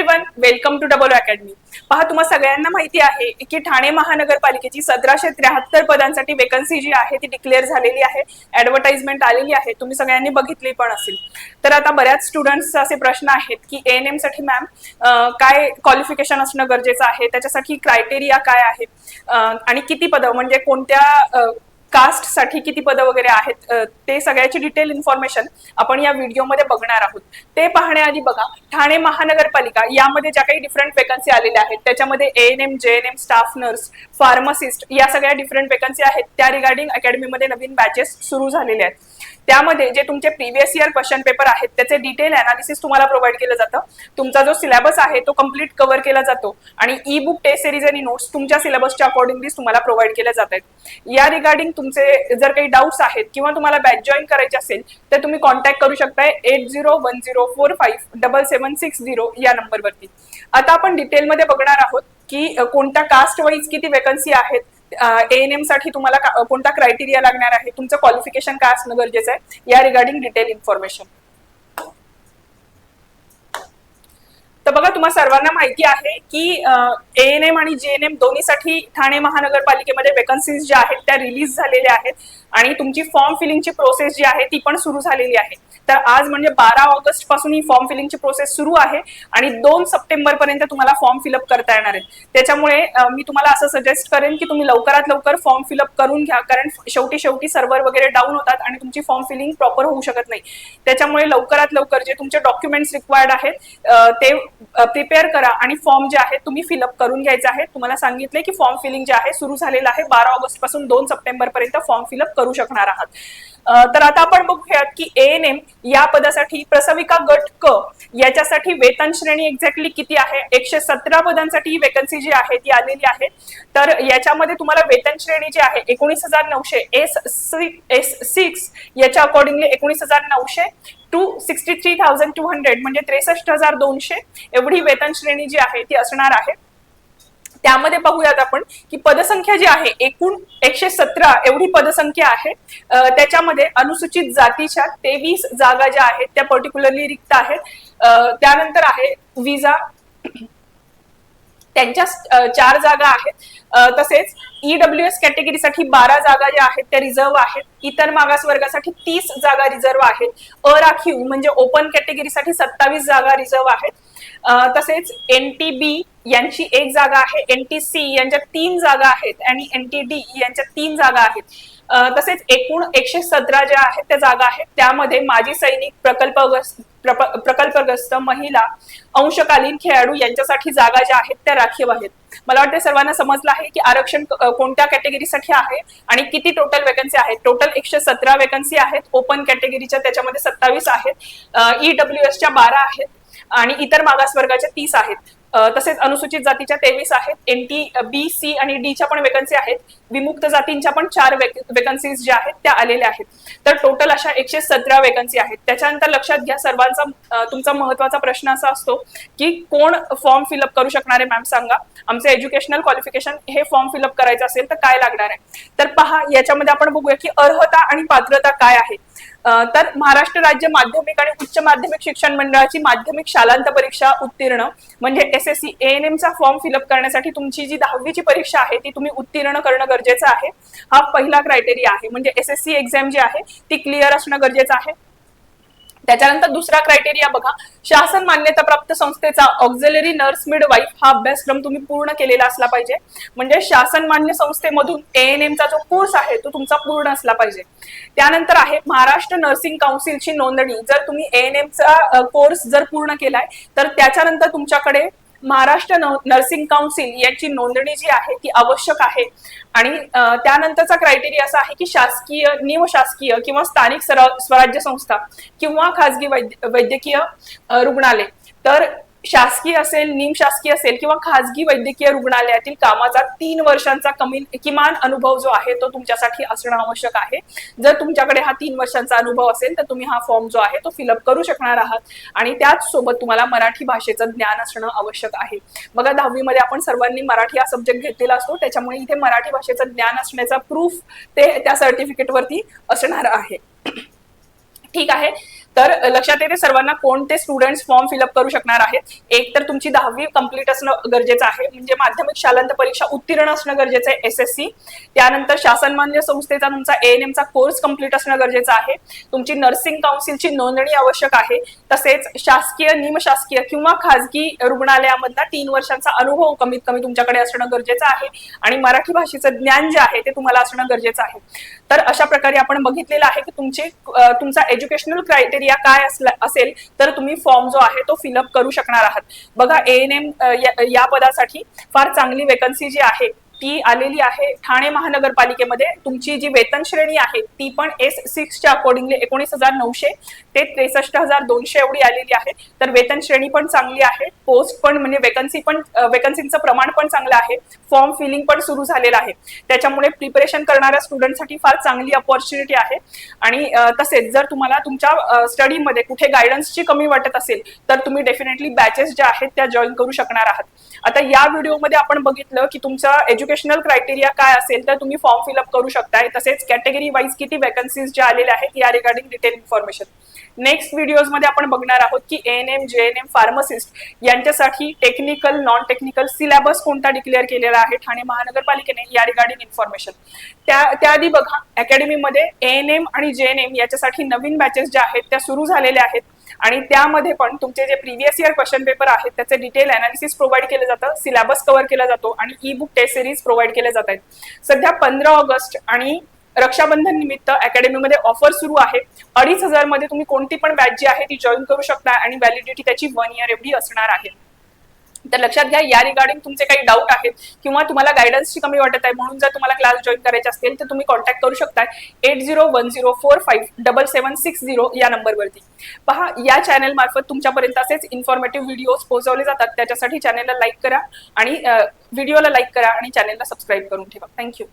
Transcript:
Everyone welcome to double academy पहा तुम्हा सगळ्यांना माहिती आहे की ठाणे महानगरपालिकेची सतराशे त्र्याहत्तर पदांसाठी वेकन्सी जी आहे ती डिक्लेअर झालेली आहे. ऍडव्हर्टाइजमेंट आलेली आहे. तुम्ही सगळ्यांनी बघितली पण असेल. तर आता बऱ्याच स्टुडंट्स असे प्रश्न आहेत की एन एमसाठी मॅम काय क्वालिफिकेशन असणं गरजेचं आहे? त्याच्यासाठी क्रायटेरिया काय आहे आणि किती पदं? म्हणजे कोणत्या कास्टसाठी किती पदं वगैरे आहेत ते सगळ्याची डिटेल इन्फॉर्मेशन आपण या व्हिडिओमध्ये बघणार आहोत. ते पाहण्याआधी बघा ठाणे महानगरपालिका यामध्ये ज्या काही डिफरंट वेकन्सी आलेल्या आहेत त्याच्यामध्ये A N M J N M staff nurse pharmacist या सगळ्या डिफरंट वेकन्सी आहेत. त्या रिगार्डिंग अकॅडमीमध्ये नवीन बॅचेस सुरू झालेले आहेत. त्यामध्ये जे तुमचे प्रिव्हियस इयर क्वेश्चन पेपर आहेत त्याचे डिटेल अनालिसिस तुम्हाला प्रोव्हाइड केलं जातं. तुमचा जो सिलेबस आहे तो कंप्लीट कव्हर केला जातो. आणि ई बुक टेस्ट सिरीज आणि नोट्स तुमच्या सिलेबसच्या अकॉर्डिंगली तुम्हाला प्रोव्हाइड केल्या जात आहेत. या रिगार्डिंग तुमचे जर काही डाऊट्स आहेत किंवा तुम्हाला बॅच जॉईन करायचे असेल तर तुम्ही कॉन्टॅक्ट करू शकताय eight zero one zero four five double seven six zero या नंबरवरती आता आपण डिटेलमध्ये बघणार आहोत की कोणत्या कास्ट वाईज किती वेकन्सी आहेत एन एमसाठी तुम्हाला कोणता क्रायटेरिया लागणार आहे? तुमचं क्वालिफिकेशन काय असणं गरजेचं आहे? या रिगार्डिंग डिटेल इन्फॉर्मेशन तर बघा तुम्हा सर्वांना माहिती आहे की ए एन एम आणि जे एन एम दोन्हीसाठी ठाणे महानगरपालिकेमध्ये वेकन्सीज ज्या आहेत त्या रिलीज झालेल्या आहेत. आणि तुमची फॉर्म फिलिंगची प्रोसेस जी आहे ती पण सुरू झालेली आहे. तर आज म्हणजे बारा ऑगस्टपासून ही फॉर्म फिलिंगची प्रोसेस सुरू आहे आणि दोन सप्टेंबर पर्यंत तुम्हाला फॉर्म फिलअप करता येणार आहे त्याच्यामुळे मी तुम्हाला असं सजेस्ट करेन की तुम्ही लवकरात लवकर फॉर्म फिलअप करून घ्या कारण शेवटी शेवटी सर्व्हर वगैरे डाऊन होतात आणि तुमची फॉर्म फिलिंग प्रॉपर होऊ शकत नाही. त्याच्यामुळे लवकरात लवकर जे तुमचे डॉक्युमेंट्स रिक्वायर्ड आहेत ते प्रिपेअर करा आणि फॉर्म जे आहे तुम्ही फिलअप करून घ्यायचे आहे. तुम्हाला सांगितले की फॉर्म फिलिंग जे आहे सुरू झालेलं आहे. बारा ऑगस्टपासून दोन सप्टेंबर पर्यंत फॉर्म फिलअप करू शकणार आहात. तर आता आपण बघूयात की ए एन एम या पदासाठी प्रसविका गट क याच्यासाठी वेतन श्रेणी एक्झॅक्टली किती आहे? एकशे सतरा पदांसाठी ही वेकन्सी जी आहे ती आलेली आहे. तर याच्यामध्ये तुम्हाला वेतन श्रेणी जी आहे एकोणीस हजार नऊशे एस एस सिक्स याच्या अकॉर्डिंगली एकोणीस हजार नऊशे two sixty three thousand two hundred म्हणजे त्रेसष्ट हजार दोनशे एवढी वेतन श्रेणी जी आहे ती असणार आहे. त्यामध्ये पाहूयात आपण की पदसंख्या जी आहे एकूण एकशे सतरा एवढी पदसंख्या आहे. त्याच्यामध्ये अनुसूचित जातीच्या तेवीस जागा ज्या आहेत त्या पर्टिक्युलरली रिक्त आहेत. त्यानंतर आहे विजा त्यांच्या चार जागा आहेत. तसेच ईडब्ल्यू एस कॅटेगरीसाठी बारा जागा ज्या आहेत त्या रिझर्व आहेत. इतर मागास वर्गासाठी तीस जागा रिझर्व आहेत. अराखीव म्हणजे ओपन कॅटेगरीसाठी सत्तावीस जागा रिझर्व आहेत. तसेच एन टी बी यांची एक जागा आहे एन टी सी यांच्या तीन जागा आहेत आणि एन टी डी यांच्या तीन जागा आहेत. तसेच एकूण एकशे सतरा ज्या आहेत त्या जागा आहेत. त्यामध्ये माजी सैनिक प्रकल्पग्रस्त प्रकल्पग्रस्त महिला अंशकालीन खेळाडू यांच्यासाठी जागा ज्या आहेत त्या राखीव आहेत. मला वाटतं सर्वांना समजलं आहे की आरक्षण कोणत्या कॅटेगरीसाठी आहे आणि किती टोटल वेकन्सी आहेत टोटल एकशे सतरा वेकन्सी आहेत. ओपन कॅटेगरीच्या त्याच्यामध्ये सत्तावीस आहेत. ईडब्ल्यू एसच्या बारा आहेत. आणि इतर मागासवर्गाचे तीस आहेत. तसेच अनुसूचित जातीच्या तेवीस आहेत. एन टी बी सी आणि डीच्या पण वेकन्सी आहेत. विमुक्त जातींच्या पण चार वेकन्सीज ज्या आहेत त्या आलेल्या आहेत. तर टोटल अशा एकशे सतरा वेकन्सी आहेत. त्याच्यानंतर लक्षात घ्या सर्वांचा तुमचा महत्त्वाचा प्रश्न असा असतो की कोण फॉर्म फिलअप करू शकणार आहे मॅम सांगा. आमचं एज्युकेशनल क्वालिफिकेशन हे फॉर्म फिलअप करायचं असेल तर काय लागणार आहे? तर पहा याच्यामध्ये आपण बघूया की अर्हता आणि पात्रता काय आहे. तर महाराष्ट्र राज्य माध्यमिक आणि उच्च माध्यमिक शिक्षण मंडळाची माध्यमिक शालांत परीक्षा उत्तीर्ण म्हणजे एस एएनएमचा फॉर्म फिलअप करण्यासाठी तुमची जी दहावीची परीक्षा आहे ती तुम्ही उत्तीर्ण करणं गरजेचं आहे. हा पहिला क्रायटेरिया आहे. म्हणजे एस एस सी एक्झाम जी आहे ती क्लिअर असणं गरजेचं आहे. त्याच्यानंतर दुसरा क्रायटेरिया बघा. शासन मान्यताप्राप्त संस्थेचा ऑक्झिलरी नर्स मिडवाईफ हा अभ्यासक्रम तुम्ही पूर्ण केलेला असला पाहिजे. म्हणजे शासन मान्य संस्थेमधून एएनएम चा जो कोर्स आहे तो तुमचा पूर्ण असला पाहिजे. त्यानंतर आहे महाराष्ट्र नर्सिंग काउन्सिलची नोंदणी. जर तुम्ही एएनएमचा कोर्स जर पूर्ण केलाय तर त्याच्यानंतर तुमच्याकडे महाराष्ट्र न- नर्सिंग काउन्सिल याची नोंदणी जी आहे ती आवश्यक आहे. आणि त्यानंतरचा क्रायटेरिया असा आहे की शासकीय निमशासकीय किंवा स्थानिक स्वराज्य संस्था किंवा खाजगी वैद्य वैद्यकीय रुग्णालय. तर शासकीय असेल निमशासकीय असेल किंवा खाजगी वैद्यकीय रुग्णालयातील कामाचा तीन वर्षांचा कमी किमान अनुभव जो आहे तो तुमच्यासाठी असणं आवश्यक आहे. जर तुमच्याकडे हा तीन वर्षांचा अनुभव असेल तर तुम्ही हा फॉर्म जो आहे तो फिलअप करू शकणार आहात आणि त्याच सोबत तुम्हाला मराठी भाषेचं ज्ञान असणं आवश्यक आहे. बघा दहावीमध्ये आपण सर्वांनी मराठी हा सब्जेक्ट घेतलेला असतो त्याच्यामुळे इथे मराठी भाषेचं ज्ञान असण्याचा प्रूफ ते त्या सर्टिफिकेटवरती असणार आहे. ठीक आहे. तर लक्षात येते सर्वांना कोणते स्टुडंट्स फॉर्म फिलअप करू शकणार आहेत. एक तर तुमची दहावी कंप्लीट असणं गरजेचं आहे. म्हणजे माध्यमिक शालांत परीक्षा उत्तीर्ण असणं गरजेचं आहे एस एस सी त्यानंतर शासनमान्य संस्थेचा तुमचा एएनएम चा कोर्स कंप्लीट असणं गरजेचं आहे. तुमची नर्सिंग काउन्सिलची नोंदणी आवश्यक आहे. तसेच शासकीय निमशासकीय किंवा खाजगी रुग्णालयामधला तीन वर्षांचा अनुभव कमीत कमी तुमच्याकडे असणं गरजेचं आहे. आणि मराठी भाषेचं ज्ञान जे आहे ते तुम्हाला असणं गरजेचं आहे. तर अशा प्रकारे आपण बघितलेलं आहे की तुमचे तुमचा तुमचा एज्युकेशनल क्रायटेरिया काय असला- असेल तर तुम्ही फॉर्म जो आहे तो फिलअप करू शकणार आहात. बघा एएनएम या पदासाठी फार चांगली वेकन्सी जी आहे ती आलेली आहे ठाणे महानगरपालिकेमध्ये. तुमची जी वेतन श्रेणी आहे ती पण एस सिक्सच्या अकॉर्डिंगली एकोणीस हजार नऊशे ते त्रेसष्ट हजार दोनशे एवढी आलेली आहे. तर वेतन श्रेणी पण चांगली आहे पोस्ट पण म्हणजे वेकन्सी पण वेकन्सीचं प्रमाण पण चांगलं आहे फॉर्म फिलिंग पण सुरू झालेलं आहे. त्याच्यामुळे प्रिपरेशन करणाऱ्या स्टुडंटसाठी फार चांगली अपॉर्च्युनिटी आहे. आणि तसेच जर तुम्हाला तुमच्या स्टडीमध्ये कुठे गायडन्सची कमी वाटत असेल तर तुम्ही डेफिनेटली बॅचेस ज्या आहेत त्या जॉईन करू शकणार आहात. आता या व्हिडिओमध्ये आपण बघितलं की तुमचा एज्युकेशनल क्रायटेरिया काय असेल तर तुम्ही फॉर्म फिलअप करू शकताय. तसेच कॅटेगरी वाईज किती वॅकन्सीज ज्या आलेल्या आहेत या रिगार्डिंग डिटेल इन्फॉर्मेशन नेक्स्टमध्ये आपण बघणार आहोत की N M J N M pharmacist यांच्यासाठी टेक्निकल नॉन टेक्निकल सिलेबस कोणता डिक्लेअर केलेला आहे ठाणे महानगरपालिकेने या रिगार्डिंग इन्फॉर्मेशन त्या त्याआधी बघा अकॅडमीमध्ये एन एम आणि जे एन एम याच्यासाठी नवीन बॅचेस ज्या आहेत त्या सुरू झालेल्या आहेत. आणि त्यामध्ये पण तुमचे जे प्रिव्हियस इयर क्वेश्चन पेपर आहेत त्याचे डिटेल अनालिसिस प्रोव्हाइड केलं जातं सिलेबस कव्हर केला जातो आणि e book test series provide केल्या जात आहेत. सध्या पंधरा ऑगस्ट आणि रक्षाबंधन निमित्त अकॅडमीमध्ये ऑफर सुरू आहे. अडीच हजारमध्ये तुम्ही कोणती पण बॅच जी आहे ती जॉईन करू शकता आणि व्हॅलिडिटी त्याची वन इयर एवढी असणार आहे. तर लक्षात घ्या या रिगार्डिंग तुमचे काही डाऊट आहेत किंवा तुम्हाला गायडन्सची कमी वाटत आहे म्हणून जर तुम्हाला क्लास जॉईन करायचे असतील तर तुम्ही कॉन्टॅक्ट करू शकता eight zero one zero four five double seven six zero या नंबरवरती पहा या चॅनल मार्फत तुमच्यापर्यंत असेच इन्फॉर्मेटिव्ह व्हिडिओज पोहोचवले जातात. त्याच्यासाठी चॅनलला लाईक करा आणि व्हिडिओला लाईक करा आणि चॅनलला सबस्क्राईब करून ठेवा. थँक्यू